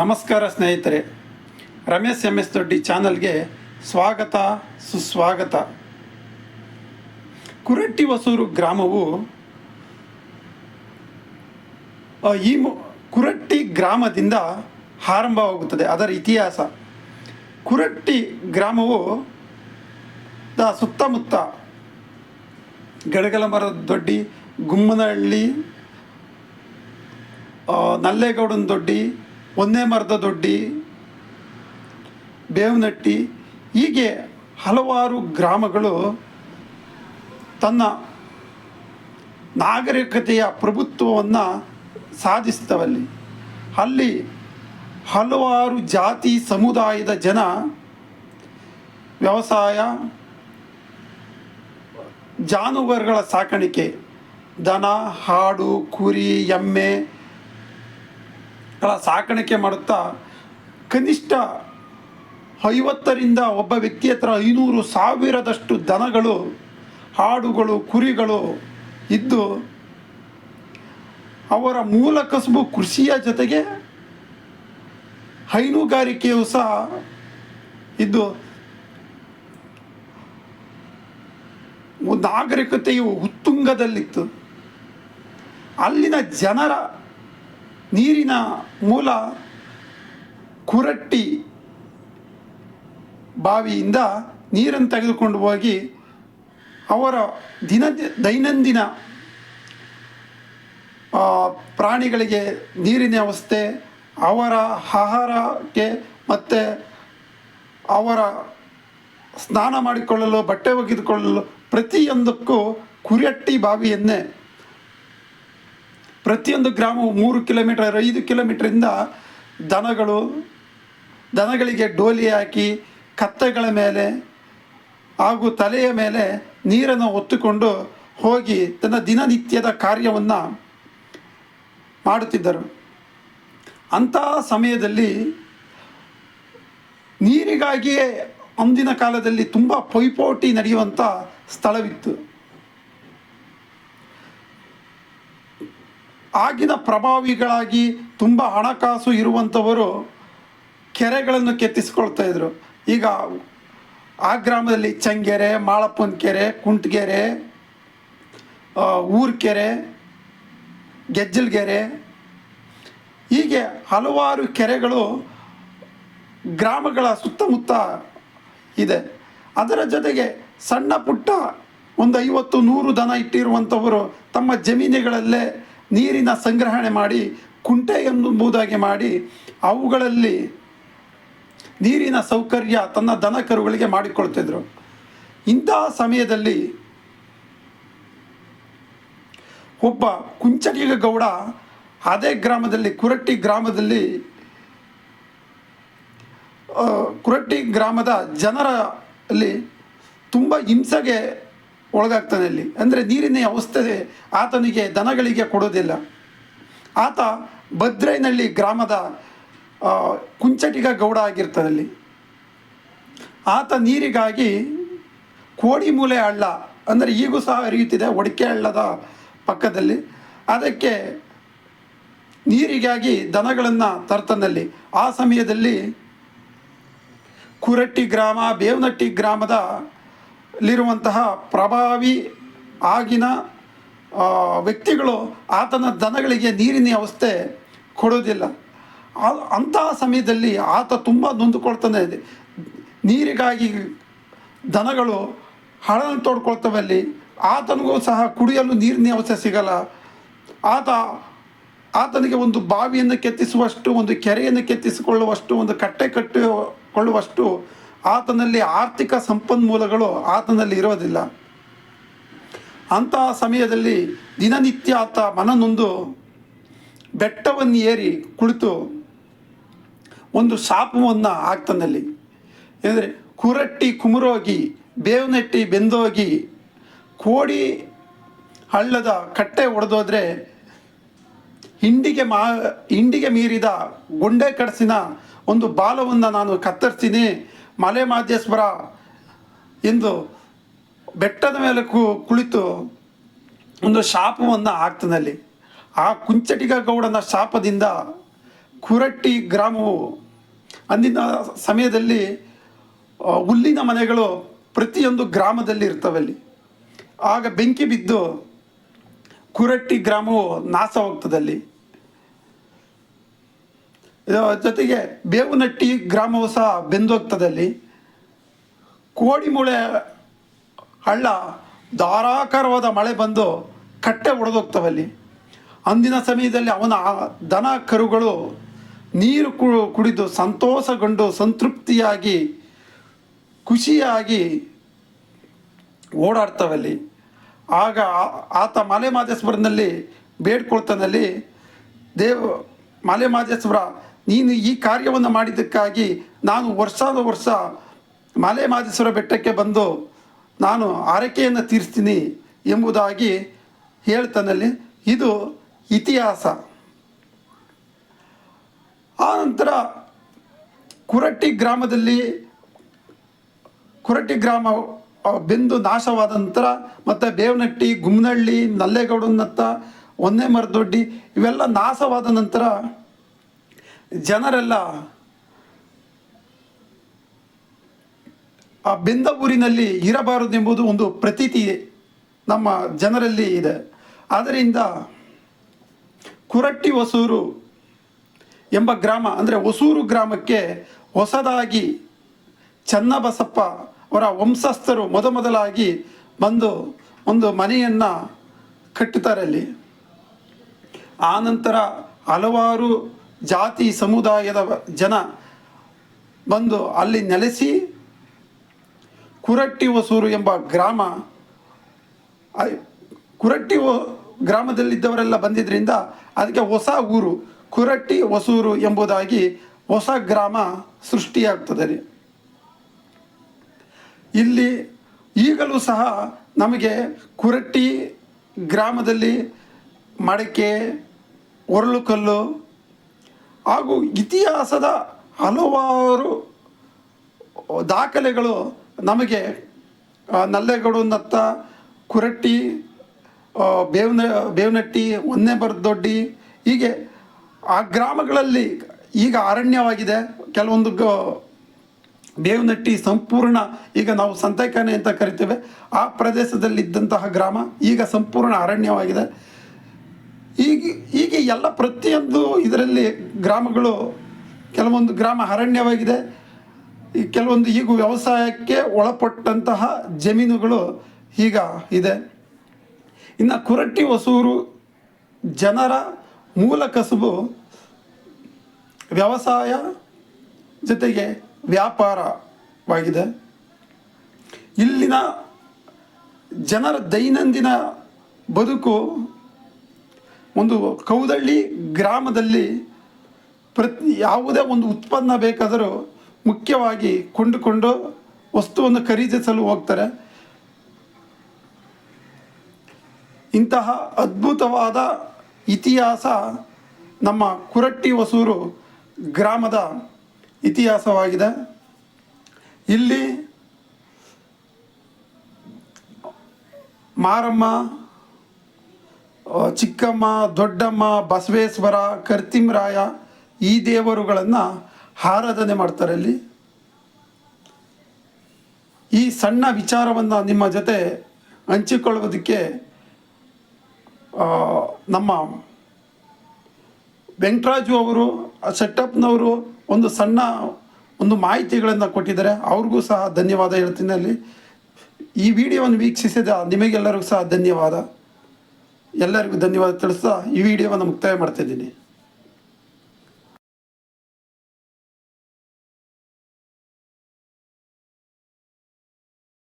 ನಮಸ್ಕಾರ ಸ್ನೇಹಿತರೆ, Ramesh M S ದೊಡ್ಡಿ ಚಾನಲ್ಗೆ ಸ್ವಾಗತ, ಸುಸ್ವಾಗತ. ಕುರಟ್ಟಿ ಹೊಸೂರು ಗ್ರಾಮವು ಈ ಕುರಟ್ಟಿ ಗ್ರಾಮದಿಂದ ಆರಂಭವಾಗುತ್ತದೆ. ಅದರ ಇತಿಹಾಸ, ಕುರಟ್ಟಿ ಗ್ರಾಮವು ದ ಸುತ್ತಮುತ್ತ ಗಡಗಲ ಮರದ ದೊಡ್ಡಿ, ಗುಮ್ಮನಹಳ್ಳಿ ನಲ್ಲೇಗೌಡನ ದೊಡ್ಡಿ ಒಂದೇ ಮರದ ದೊಡ್ಡಿ ಬೇವನಟ್ಟಿ ಹೀಗೆ ಹಲವಾರು ಗ್ರಾಮಗಳು ತನ್ನ ನಾಗರಿಕತೆಯ ಪ್ರಭುತ್ವವನ್ನು ಸಾಧಿಸ್ತವಲ್ಲಿ ಅಲ್ಲಿ ಹಲವಾರು ಜಾತಿ ಸಮುದಾಯದ ಜನ ವ್ಯವಸಾಯ, ಜಾನುವಾರುಗಳ ಸಾಕಾಣಿಕೆ, ದನ, ಹಾಡು, ಕುರಿ, ಎಮ್ಮೆ ಗಳ ಸಾಕಾಣಿಕೆ ಮಾಡುತ್ತಾ ಕನಿಷ್ಠ ಐವತ್ತರಿಂದ ಒಬ್ಬ ವ್ಯಕ್ತಿ ಹತ್ರ ಐನೂರು ಸಾವಿರದಷ್ಟು ದನಗಳು, ಹಾಡುಗಳು, ಕುರಿಗಳು ಇದ್ದು ಅವರ ಮೂಲ ಕಸುಬು ಕೃಷಿಯ ಜೊತೆಗೆ ಹೈನುಗಾರಿಕೆಯೂ ಸಹ ಇದ್ದು ನಾಗರಿಕತೆಯು ಉತ್ತುಂಗದಲ್ಲಿತ್ತು. ಅಲ್ಲಿನ ಜನರ ನೀರಿನ ಮೂಲ ಕುರಟ್ಟಿ ಬಾವಿಯಿಂದ ನೀರನ್ನು ತೆಗೆದುಕೊಂಡು ಹೋಗಿ ಅವರ ದಿನ ದೈನಂದಿನ ಪ್ರಾಣಿಗಳಿಗೆ ನೀರಿನ ವ್ಯವಸ್ಥೆ, ಅವರ ಆಹಾರಕ್ಕೆ ಮತ್ತು ಅವರ ಸ್ನಾನ ಮಾಡಿಕೊಳ್ಳಲು, ಬಟ್ಟೆ ಒಗೆದುಕೊಳ್ಳಲು ಪ್ರತಿಯೊಂದಕ್ಕೂ ಕುರಟ್ಟಿ ಬಾವಿಯನ್ನೇ ಪ್ರತಿಯೊಂದು ಗ್ರಾಮವು ಮೂರು ಕಿಲೋಮೀಟರ್, ಐದು ಕಿಲೋಮೀಟ್ರಿಂದ ದನಗಳು, ದನಗಳಿಗೆ ಡೋಲಿ ಹಾಕಿ ಕತ್ತೆಗಳ ಮೇಲೆ ಹಾಗೂ ತಲೆಯ ಮೇಲೆ ನೀರನ್ನು ಒತ್ತುಕೊಂಡು ಹೋಗಿ ತನ್ನ ದಿನನಿತ್ಯದ ಕಾರ್ಯವನ್ನು ಮಾಡುತ್ತಿದ್ದರು. ಅಂತಹ ಸಮಯದಲ್ಲಿ ನೀರಿಗಾಗಿಯೇ ಅಂದಿನ ಕಾಲದಲ್ಲಿ ತುಂಬ ಪೈಪೋಟಿ ನಡೆಯುವಂಥ ಸ್ಥಳವಿತ್ತು. ಆಗಿನ ಪ್ರಭಾವಿಗಳಾಗಿ ತುಂಬ ಹಣಕಾಸು ಇರುವಂಥವರು ಕೆರೆಗಳನ್ನು ಕೆತ್ತಿಸ್ಕೊಳ್ತಾ ಇದ್ರು. ಈಗ ಆ ಗ್ರಾಮದಲ್ಲಿ ಚಂಗೆರೆ ಮಾಳಪ್ಪನ ಕೆರೆ ಕುಂಟಗೆರೆ ಊರ್ಕೆರೆ, ಗೆಜ್ಜಲ್ಗೆರೆ ಹೀಗೆ ಹಲವಾರು ಕೆರೆಗಳು ಗ್ರಾಮಗಳ ಸುತ್ತಮುತ್ತ ಇದೆ. ಅದರ ಜೊತೆಗೆ ಸಣ್ಣ ಪುಟ್ಟ ಒಂದು ಐವತ್ತು ನೂರು ದನ ಇಟ್ಟಿರುವಂಥವರು ತಮ್ಮ ಜಮೀನುಗಳಲ್ಲೇ ನೀರಿನ ಸಂಗ್ರಹಣೆ ಮಾಡಿ, ಕುಂಟೆ ಎಂಬುದಾಗಿ ಮಾಡಿ, ಅವುಗಳಲ್ಲಿ ನೀರಿನ ಸೌಕರ್ಯ ತನ್ನ ದನ ಕರುಗಳಿಗೆ ಮಾಡಿಕೊಳ್ತಿದ್ರು. ಇಂತಹ ಸಮಯದಲ್ಲಿ ಒಬ್ಬ ಕುಂಚಟಿಗ ಗೌಡ ಅದೇ ಗ್ರಾಮದಲ್ಲಿ, ಕುರಟ್ಟಿ ಗ್ರಾಮದಲ್ಲಿ ಕುರಟ್ಟಿ ಗ್ರಾಮದ ಜನರಲ್ಲಿ ತುಂಬ ಹಿಂಸೆಗೆ ಒಳಗಾಗ್ತಾನೆ ಅಲ್ಲಿ. ಅಂದರೆ ನೀರಿನ ಅವಸ್ಥೆ ಆತನಿಗೆ ದನಗಳಿಗೆ ಕೊಡೋದಿಲ್ಲ. ಆತ ಭದ್ರೈನಳ್ಳಿ ಗ್ರಾಮದ ಕುಂಚಟಿಗ ಗೌಡ ಆಗಿರ್ತಾನೆ ಅಲ್ಲಿ. ಆತ ನೀರಿಗಾಗಿ ಕೋಡಿಮೂಲೆ ಹಳ್ಳ, ಅಂದರೆ ಈಗೂ ಸಹ ಹರಿಯುತ್ತಿದೆ, ಒಡಕೆ ಹಳ್ಳದ ಪಕ್ಕದಲ್ಲಿ. ಅದಕ್ಕೆ ನೀರಿಗಾಗಿ ದನಗಳನ್ನು ತರ್ತನಲ್ಲಿ ಆ ಸಮಯದಲ್ಲಿ ಕುರಟ್ಟಿ ಗ್ರಾಮ, ಬೇವನಟ್ಟಿ ಗ್ರಾಮದ ಲಿರುವಂತಹ ಪ್ರಭಾವಿ ಆಗಿನ ವ್ಯಕ್ತಿಗಳು ಆತನ ದನಗಳಿಗೆ ನೀರಿನ ವ್ಯವಸ್ಥೆ ಕೊಡೋದಿಲ್ಲ ಅಂತಹ ಸಮಯದಲ್ಲಿ ಆತ ತುಂಬ ನೊಂದುಕೊಳ್ತಾನೆ. ನೀರಿಗಾಗಿ ದನಗಳು ಹಳನ್ನು ತೋಡ್ಕೊಳ್ತವೆ ಅಲ್ಲಿ ಆತನಿಗೂ ಸಹ ಕುಡಿಯಲು ನೀರಿನ ವ್ಯವಸ್ಥೆ ಸಿಗಲ್ಲ. ಆತ, ಆತನಿಗೆ ಒಂದು ಬಾವಿಯನ್ನು ಕೆತ್ತಿಸುವಷ್ಟು, ಒಂದು ಕೆರೆಯನ್ನು ಕೆತ್ತಿಸಿಕೊಳ್ಳುವಷ್ಟು, ಒಂದು ಕಟ್ಟೆ ಕಟ್ಟಿಕೊಳ್ಳುವಷ್ಟು ಆತನಲ್ಲಿ ಆರ್ಥಿಕ ಸಂಪನ್ಮೂಲಗಳು ಆತನಲ್ಲಿ ಇರೋದಿಲ್ಲ ಅಂತಹ ಸಮಯದಲ್ಲಿ ದಿನನಿತ್ಯ ಆತ ಮನನೊಂದು ಬೆಟ್ಟವನ್ನು ಏರಿ ಕುಳಿತು ಒಂದು ಶಾಪವನ್ನು ಆಗ್ತನಲ್ಲಿ ಅಂದರೆ ಕುರಟ್ಟಿ ಕುಮುರೋಗಿ, ಬೇವನೆಟ್ಟಿ ಬೆಂದೋಗಿ, ಕೋಡಿ ಹಳ್ಳದ ಕಟ್ಟೆ ಒಡೆದೋದ್ರೆ ಹಿಂಡಿಗೆ ಮಾ, ಹಿಂಡಿಗೆ ಮೀರಿದ ಗೊಂಡೆ ಕಡಸಿನ ಒಂದು ಬಾಲವನ್ನು ನಾನು ಕತ್ತರಿಸ್ತೀನಿ ಮಲೆ ಮಾದೇಶ್ವರ ಇಂದು ಬೆಟ್ಟದ ಮೇಲೆ ಕುಳಿತು ಒಂದು ಶಾಪವನ್ನು ಹಾಕ್ತನಲ್ಲಿ ಆ ಕುಂಚಟಿಗ ಗೌಡನ ಶಾಪದಿಂದ ಕುರಟ್ಟಿ ಗ್ರಾಮವು ಅಂದಿನ ಸಮಯದಲ್ಲಿ ಹುಲ್ಲಿನ ಮನೆಗಳು ಪ್ರತಿಯೊಂದು ಗ್ರಾಮದಲ್ಲಿ ಇರ್ತವೆ ಅಲ್ಲಿ ಆಗ ಬೆಂಕಿ ಬಿದ್ದು ಕುರಟ್ಟಿ ಗ್ರಾಮವು ನಾಶವಾಗ್ತದೆ ಅಲ್ಲಿ ಇದರ ಜೊತೆಗೆ ಬೇವುನಟ್ಟಿ ಗ್ರಾಮವು ಸಹ ಬೆಂದೋಗ್ತದೆ ಅಲ್ಲಿ ಕೋಡಿಮೂಳೆ ಹಳ್ಳ ಧಾರಾಕಾರವಾದ ಮಳೆ ಬಂದು ಕಟ್ಟೆ ಒಡೆದೋಗ್ತವೆ ಅಲ್ಲಿ ಅಂದಿನ ಸಮಯದಲ್ಲಿ ಅವನ ದನ ಕರುಗಳು ನೀರು ಕುಡಿದು ಸಂತೋಷಗೊಂಡು ಸಂತೃಪ್ತಿಯಾಗಿ ಖುಷಿಯಾಗಿ ಓಡಾಡ್ತವಲ್ಲಿ. ಆಗ ಆತ ಮಲೆ ಮಾದೇಶ್ವರನಲ್ಲಿ ಬೇಡ್ಕೊಳ್ತಾನಲ್ಲಿ ದೇವ್ ಮಲೆ ಮಾದೇಶ್ವರ ನೀನು ಈ ಕಾರ್ಯವನ್ನು ಮಾಡಿದ್ದಕ್ಕಾಗಿ ನಾನು ವರ್ಷಾದ ವರ್ಷ ಮಲೆ ಮಾದೇಶ್ವರ ಬೆಟ್ಟಕ್ಕೆ ಬಂದು ನಾನು ಆರೈಕೆಯನ್ನು ತೀರಿಸ್ತೀನಿ ಎಂಬುದಾಗಿ ಹೇಳ್ತಾನಲ್ಲಿ ಇದು ಇತಿಹಾಸ. ಆನಂತರ ನಂತರ ಕುರಟ್ಟಿ ಗ್ರಾಮದಲ್ಲಿ ಕುರಟ್ಟಿ ಗ್ರಾಮ ಬೆಂದು ನಾಶವಾದ ನಂತರ ಮತ್ತು ಬೇವನಟ್ಟಿ ಗುಮ್ನಹಳ್ಳಿ ನಲ್ಲೇಗೌಡನತ್ತ ಒಂದೇ ಮರದೊಡ್ಡಿ ಇವೆಲ್ಲ ನಾಶವಾದ ನಂತರ ಜನರೆಲ್ಲ ಆ ಬೆಂದ ಊರಿನಲ್ಲಿ ಇರಬಾರದೆಂಬುದು ಒಂದು ಪ್ರತೀತಿ ನಮ್ಮ ಜನರಲ್ಲಿ ಇದೆ. ಆದ್ದರಿಂದ ಕುರಟ್ಟಿ ಹೊಸೂರು ಎಂಬ ಗ್ರಾಮ, ಅಂದರೆ ಹೊಸೂರು ಗ್ರಾಮಕ್ಕೆ ಹೊಸದಾಗಿ ಚನ್ನಬಸಪ್ಪ ಅವರ ವಂಶಸ್ಥರು ಮೊದಮೊದಲಾಗಿ ಬಂದು ಒಂದು ಮನೆಯನ್ನು ಕಟ್ಟುತ್ತಾರೆ ಅಲ್ಲಿ. ಆನಂತರ ಹಲವಾರು ಜಾತಿ ಸಮುದಾಯದ ಜನ ಬಂದು ಅಲ್ಲಿ ನೆಲೆಸಿ ಕುರಟ್ಟಿ ಹೊಸೂರು ಎಂಬ ಗ್ರಾಮ ಕುರಟ್ಟಿ ಗ್ರಾಮದಲ್ಲಿದ್ದವರೆಲ್ಲ ಬಂದಿದ್ದರಿಂದ ಅದಕ್ಕೆ ಹೊಸ ಊರು, ಕುರಟ್ಟಿ ಹೊಸೂರು ಎಂಬುದಾಗಿ ಹೊಸ ಗ್ರಾಮ ಸೃಷ್ಟಿಯಾಗ್ತದೆ ರೀ. ಇಲ್ಲಿ ಈಗಲೂ ಸಹ ನಮಗೆ ಕುರಟ್ಟಿ ಗ್ರಾಮದಲ್ಲಿ ಮಡಕೆ, ಒರಳುಕಲ್ಲು ಹಾಗೂ ಇತಿಹಾಸದ ಹಲವಾರು ದಾಖಲೆಗಳು ನಮಗೆ ನಲ್ಲೇಗೌಡನತ್ತ ಕುರಟ್ಟಿ ಬೇವ್ನ ಬೇವನ, ಬೇವನಟ್ಟಿ ಒಂದೇಬರದೊಡ್ಡಿ ಹೀಗೆ ಆ ಗ್ರಾಮಗಳಲ್ಲಿ ಈಗ ಅರಣ್ಯವಾಗಿದೆ. ಕೆಲವೊಂದು ಗ, ಬೇವನಟ್ಟಿ ಸಂಪೂರ್ಣ ಈಗ ನಾವು ಸಂತೈಕಾನೆ ಅಂತ ಕರಿತೇವೆ. ಆ ಪ್ರದೇಶದಲ್ಲಿದ್ದಂತಹ ಗ್ರಾಮ ಈಗ ಸಂಪೂರ್ಣ ಅರಣ್ಯವಾಗಿದೆ. ಈಗ ಹೀಗೆ ಎಲ್ಲ ಪ್ರತಿಯೊಂದು ಇದರಲ್ಲಿ ಗ್ರಾಮಗಳು ಕೆಲವೊಂದು ಗ್ರಾಮ ಅರಣ್ಯವಾಗಿದೆ. ಈ ಕೆಲವೊಂದು ಈಗ ವ್ಯವಸಾಯಕ್ಕೆ ಒಳಪಟ್ಟಂತಹ ಜಮೀನುಗಳು ಈಗ ಇದೆ. ಇನ್ನು ಕುರಟ್ಟಿ ಹೊಸೂರು ಜನರ ಮೂಲ ಕಸುಬು ವ್ಯವಸಾಯ ಜೊತೆಗೆ ವ್ಯಾಪಾರವಾಗಿದೆ. ಇಲ್ಲಿನ ಜನರ ದೈನಂದಿನ ಬದುಕು ಒಂದು ಕೌದಳ್ಳಿ ಗ್ರಾಮದಲ್ಲಿ ಪ್ರತಿ ಯಾವುದೇ ಒಂದು ಉತ್ಪನ್ನ ಬೇಕಾದರೂ ಮುಖ್ಯವಾಗಿ ಕೊಂಡುಕೊಂಡು ವಸ್ತುವನ್ನು ಖರೀದಿಸಲು ಹೋಗ್ತಾರೆ. ಇಂತಹ ಅದ್ಭುತವಾದ ಇತಿಹಾಸ ನಮ್ಮ ಕುರಟ್ಟಿ ಹೊಸೂರು ಗ್ರಾಮದ ಇತಿಹಾಸವಾಗಿದೆ. ಇಲ್ಲಿ ಮಾರಮ್ಮ ಚಿಕ್ಕಮ್ಮ ದೊಡ್ಡಮ್ಮ ಬಸವೇಶ್ವರ ಕರ್ತಿಮರಾಯ ಈ ದೇವರುಗಳನ್ನು ಆರಾಧನೆ ಮಾಡ್ತಾರೆ ಅಲ್ಲಿ. ಈ ಸಣ್ಣ ವಿಚಾರವನ್ನು ನಿಮ್ಮ ಜೊತೆ ಹಂಚಿಕೊಳ್ಳುವುದಕ್ಕೆ ಆ, ನಮ್ಮ ವೆಂಕಟರಾಜು ಅವರು ಸೆಟಪ್ನವರು ಒಂದು ಸಣ್ಣ ಒಂದು ಮಾಹಿತಿಗಳನ್ನು ಕೊಟ್ಟಿದ್ದಾರೆ. ಅವ್ರಿಗೂ ಸಹ ಧನ್ಯವಾದ ಹೇಳ್ತೀನಿ ಅಲ್ಲಿ. ಈ ವಿಡಿಯೋವನ್ನು ವೀಕ್ಷಿಸಿದ ನಿಮಗೆಲ್ಲರಿಗೂ ಸಹ ಧನ್ಯವಾದ. ಎಲ್ಲರಿಗೂ ಧನ್ಯವಾದ ತಿಳಿಸ್ತಾ ಈ ವಿಡಿಯೋವನ್ನು ಮುಕ್ತಾಯ ಮಾಡ್ತಿದ್ದೀನಿ